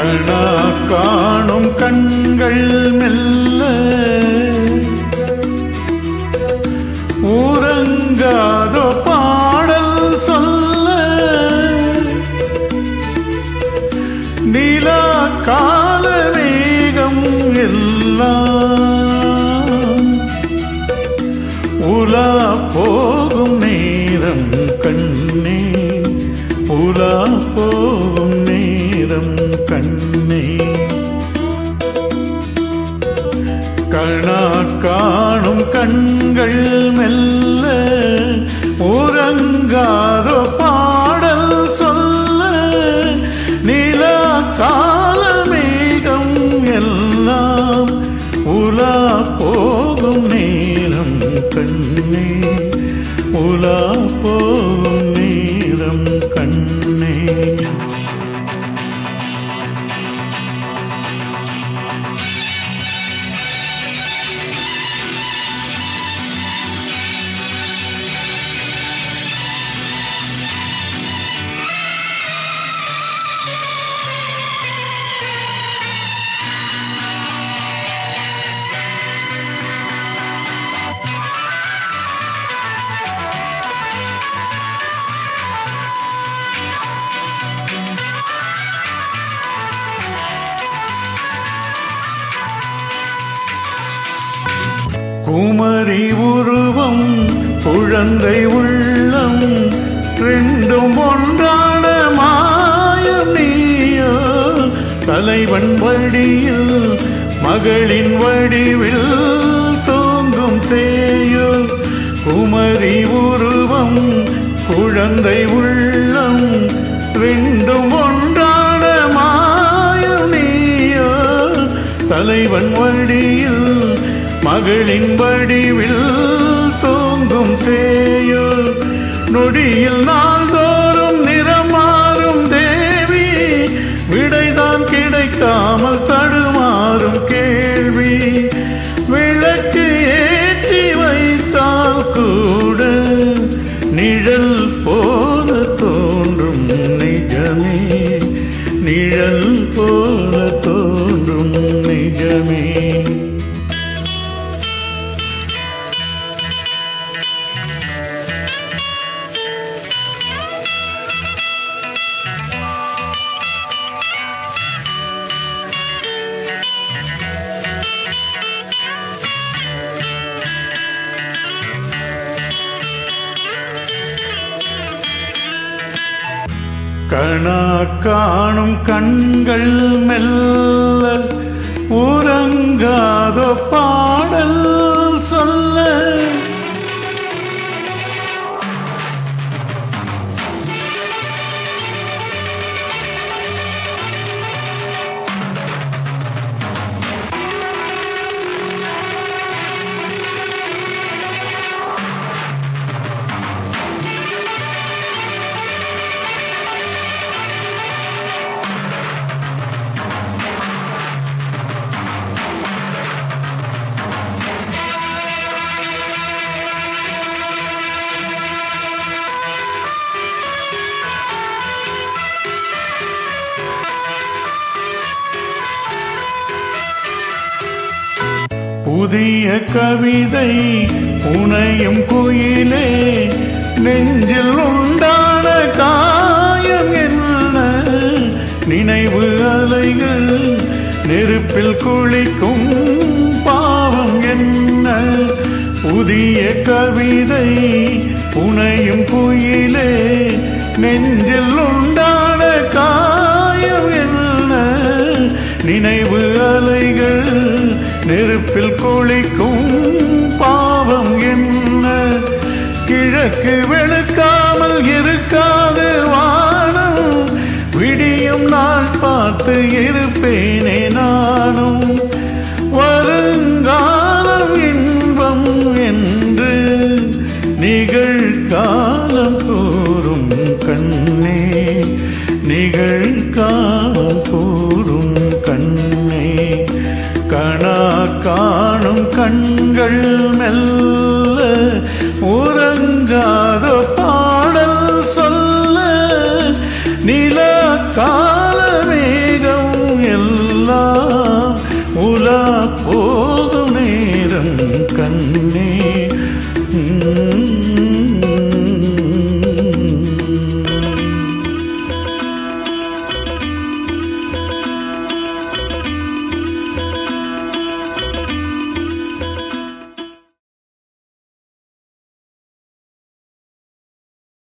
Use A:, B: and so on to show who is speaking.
A: கணா காணும் கண்கள் மெல்ல ஊரங்காதோ பாடல் சொல்ல நிலா கால வேகம் எல்லாம் உலா போகும் நேரம் கண்ணே உலா கணா காணும் கண்கள் மெல்ல உறங்காதோ பாடல் சொல்ல நிலா கால மேகம் எல்லாம் உலா போகும் நேரம் கண்ணே உலா போகும் குமரி உருவம் குழந்தை உள்ளம் ரெண்டும் ஒன்றான மாயம் நீயோ தலைவன் வடியில் மகளின் வடிவில் தோங்கும் சேயோ. குமரி உருவம் குழந்தை உள்ளம் ரெண்டும் ஒன்றான மாயம் நீயோ தலைவன் வழியில் மகளின் வடிவில் தோங்கும் சேயுள் நொடியில் நாள்தோறும் நிறம் மாறும் தேவி விடைதான் கிடைக்காமல் தடுமாறும் கேள்வி. விளக்கு ஏற்றி வைத்தால் கூட நிழல் போல தோன்றும் நிஜமே. நிழல் போல தோன்றும் நிஜமே. கணா காணும் கண்கள் மெல்ல உறங்காத பாடல் சொல்ல புதிய கவிதை புனையும் குயிலே நெஞ்சில் உண்டான காயம் என்ன? நினைவு அலைகள் நெருப்பில் குளிக்கும் பாவம் என்ன? புதிய கவிதை புனையும் குயிலே நெஞ்சில் உண்டான நெருப்பில் குளிக்கும் பாவம் என்ன? கிழக்கு வெளுக்காமல் இருக்காது வானம். விடியும் நாள் பார்த்து இருப்பேனே நானும். வருங்காலம் இன்பம் என்று நிகழ்காலம் கூறும் கண்ணே. நிகழ்காலம் கூறும் கண்ணே. காணும் கண்கள் மெல்ல உறங்காத பாடல் சொல்ல நில கால மேகம் எல்லாம் உலா போகும் நேரம் கண்ணே.